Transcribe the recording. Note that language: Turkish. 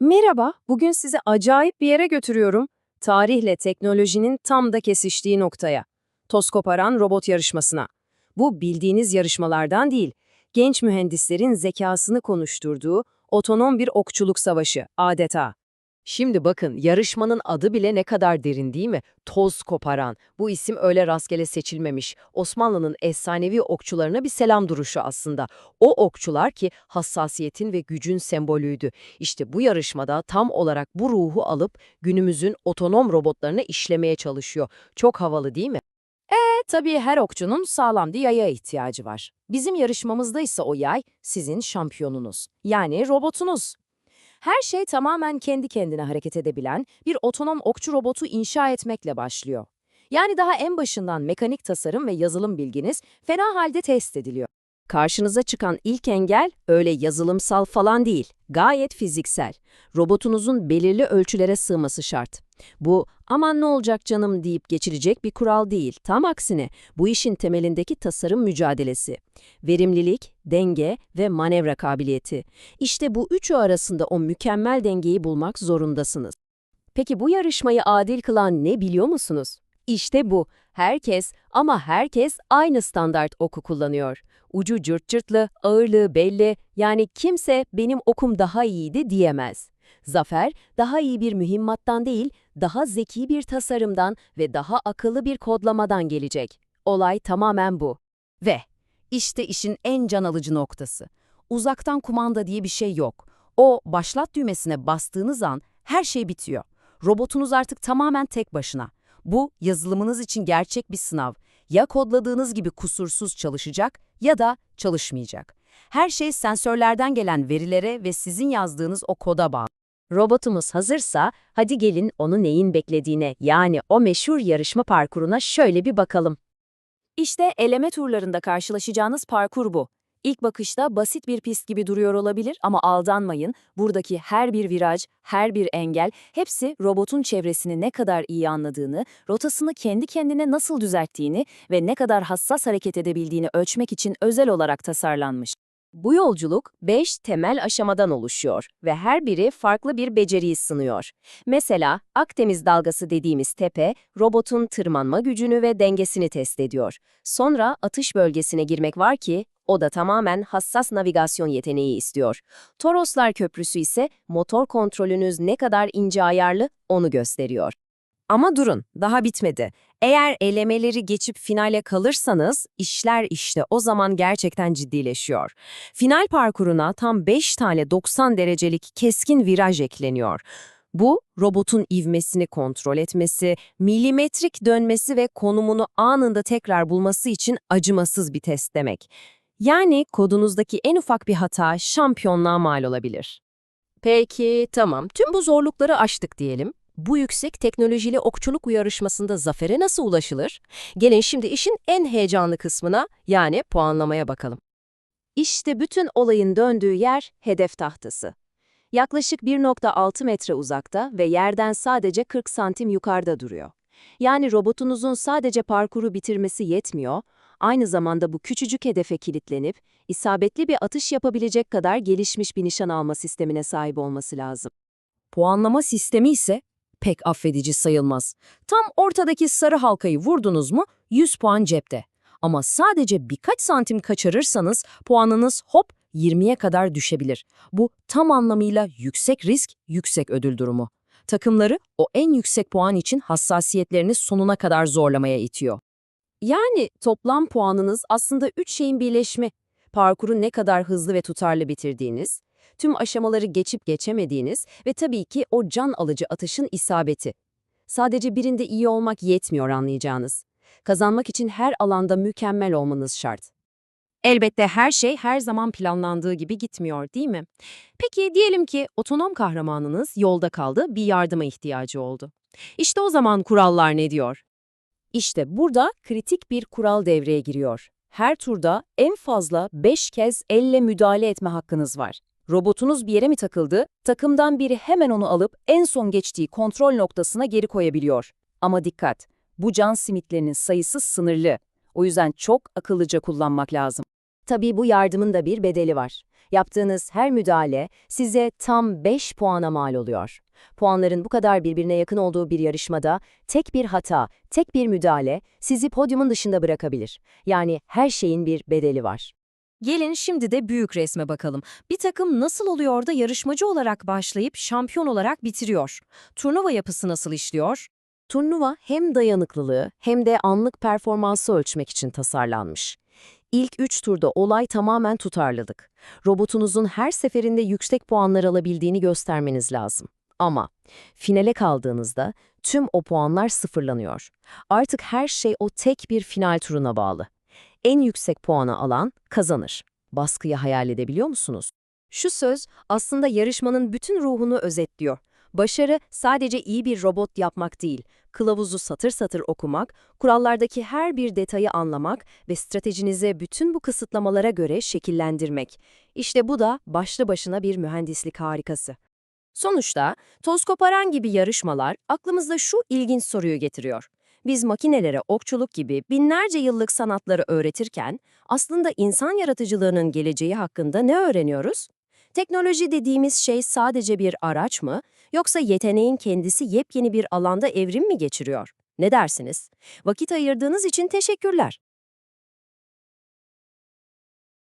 Merhaba, bugün sizi acayip bir yere götürüyorum. Tarihle teknolojinin tam da kesiştiği noktaya. Toz koparan robot yarışmasına. Bu bildiğiniz yarışmalardan değil, genç mühendislerin zekasını konuşturduğu otonom bir okçuluk savaşı adeta. Şimdi bakın yarışmanın adı bile ne kadar derin değil mi? Toz koparan. Bu isim öyle rastgele seçilmemiş. Osmanlı'nın efsanevi okçularına bir selam duruşu aslında. O okçular ki hassasiyetin ve gücün sembolüydü. İşte bu yarışmada tam olarak bu ruhu alıp günümüzün otonom robotlarına işlemeye çalışıyor. Çok havalı değil mi? E tabii her okçunun sağlam bir yaya ihtiyacı var. Bizim yarışmamızda ise o yay sizin şampiyonunuz. Yani robotunuz. Her şey tamamen kendi kendine hareket edebilen bir otonom okçu robotu inşa etmekle başlıyor. Yani daha en başından mekanik tasarım ve yazılım bilginiz fena halde test ediliyor. Karşınıza çıkan ilk engel öyle yazılımsal falan değil, gayet fiziksel. Robotunuzun belirli ölçülere sığması şart. Bu aman ne olacak canım deyip geçirecek bir kural değil. Tam aksine bu işin temelindeki tasarım mücadelesi. Verimlilik, denge ve manevra kabiliyeti. İşte bu üçü arasında o mükemmel dengeyi bulmak zorundasınız. Peki bu yarışmayı adil kılan ne biliyor musunuz? İşte bu. Herkes ama herkes aynı standart oku kullanıyor. Ucu cırt cırtlı, ağırlığı belli, yani kimse benim okum daha iyiydi diyemez. Zafer, daha iyi bir mühimmattan değil, daha zeki bir tasarımdan ve daha akıllı bir kodlamadan gelecek. Olay tamamen bu. Ve işte işin en can alıcı noktası. Uzaktan kumanda diye bir şey yok. O başlat düğmesine bastığınız an her şey bitiyor. Robotunuz artık tamamen tek başına. Bu yazılımınız için gerçek bir sınav. Ya kodladığınız gibi kusursuz çalışacak ya da çalışmayacak. Her şey sensörlerden gelen verilere ve sizin yazdığınız o koda bağlı. Robotumuz hazırsa hadi gelin onu neyin beklediğine yani o meşhur yarışma parkuruna şöyle bir bakalım. İşte eleme turlarında karşılaşacağınız parkur bu. İlk bakışta basit bir pist gibi duruyor olabilir ama aldanmayın. Buradaki her bir viraj, her bir engel hepsi robotun çevresini ne kadar iyi anladığını, rotasını kendi kendine nasıl düzelttiğini ve ne kadar hassas hareket edebildiğini ölçmek için özel olarak tasarlanmış. Bu yolculuk 5 temel aşamadan oluşuyor ve her biri farklı bir beceriyi sınıyor. Mesela Akdeniz dalgası dediğimiz tepe, robotun tırmanma gücünü ve dengesini test ediyor. Sonra atış bölgesine girmek var ki, o da tamamen hassas navigasyon yeteneği istiyor. Toroslar Köprüsü ise motor kontrolünüz ne kadar ince ayarlı onu gösteriyor. Ama durun, daha bitmedi. Eğer elemeleri geçip finale kalırsanız, işler işte o zaman gerçekten ciddileşiyor. Final parkuruna tam 5 tane 90 derecelik keskin viraj ekleniyor. Bu, robotun ivmesini kontrol etmesi, milimetrik dönmesi ve konumunu anında tekrar bulması için acımasız bir test demek. Yani kodunuzdaki en ufak bir hata şampiyonluğa mal olabilir. Peki, tamam. Tüm bu zorlukları aştık diyelim. Bu yüksek teknolojili okçuluk yarışmasında zafere nasıl ulaşılır? Gelin şimdi işin en heyecanlı kısmına, yani puanlamaya bakalım. İşte bütün olayın döndüğü yer hedef tahtası. Yaklaşık 1.6 metre uzakta ve yerden sadece 40 santim yukarıda duruyor. Yani robotunuzun sadece parkuru bitirmesi yetmiyor, aynı zamanda bu küçücük hedefe kilitlenip, isabetli bir atış yapabilecek kadar gelişmiş bir nişan alma sistemine sahip olması lazım. Puanlama sistemi ise pek affedici sayılmaz. Tam ortadaki sarı halkayı vurdunuz mu 100 puan cepte. Ama sadece birkaç santim kaçırırsanız puanınız hop 20'ye kadar düşebilir. Bu tam anlamıyla yüksek risk, yüksek ödül durumu. Takımları o en yüksek puan için hassasiyetlerini sonuna kadar zorlamaya itiyor. Yani toplam puanınız aslında üç şeyin birleşimi. Parkuru ne kadar hızlı ve tutarlı bitirdiğiniz, tüm aşamaları geçip geçemediğiniz ve tabii ki o can alıcı atışın isabeti. Sadece birinde iyi olmak yetmiyor anlayacağınız. Kazanmak için her alanda mükemmel olmanız şart. Elbette her şey her zaman planlandığı gibi gitmiyor değil mi? Peki diyelim ki otonom kahramanınız yolda kaldı, bir yardıma ihtiyacı oldu. İşte o zaman kurallar ne diyor? İşte burada kritik bir kural devreye giriyor. Her turda en fazla 5 kez elle müdahale etme hakkınız var. Robotunuz bir yere mi takıldı, takımdan biri hemen onu alıp en son geçtiği kontrol noktasına geri koyabiliyor. Ama dikkat, bu can simitlerinin sayısı sınırlı. O yüzden çok akıllıca kullanmak lazım. Tabii bu yardımın da bir bedeli var. Yaptığınız her müdahale size tam 5 puana mal oluyor. Puanların bu kadar birbirine yakın olduğu bir yarışmada tek bir hata, tek bir müdahale sizi podyumun dışında bırakabilir. Yani her şeyin bir bedeli var. Gelin şimdi de büyük resme bakalım. Bir takım nasıl oluyor da yarışmacı olarak başlayıp şampiyon olarak bitiriyor? Turnuva yapısı nasıl işliyor? Turnuva hem dayanıklılığı hem de anlık performansı ölçmek için tasarlanmış. İlk 3 turda olay tamamen tutarlılık. Robotunuzun her seferinde yüksek puanlar alabildiğini göstermeniz lazım. Ama finale kaldığınızda tüm o puanlar sıfırlanıyor. Artık her şey o tek bir final turuna bağlı. En yüksek puanı alan kazanır. Baskıyı hayal edebiliyor musunuz? Şu söz aslında yarışmanın bütün ruhunu özetliyor. Başarı sadece iyi bir robot yapmak değil, kılavuzu satır satır okumak, kurallardaki her bir detayı anlamak ve stratejinizi bütün bu kısıtlamalara göre şekillendirmek. İşte bu da başlı başına bir mühendislik harikası. Sonuçta toz koparan gibi yarışmalar aklımızda şu ilginç soruyu getiriyor. Biz makinelere okçuluk gibi binlerce yıllık sanatları öğretirken aslında insan yaratıcılığının geleceği hakkında ne öğreniyoruz? Teknoloji dediğimiz şey sadece bir araç mı yoksa yeteneğin kendisi yepyeni bir alanda evrim mi geçiriyor? Ne dersiniz? Vakit ayırdığınız için teşekkürler.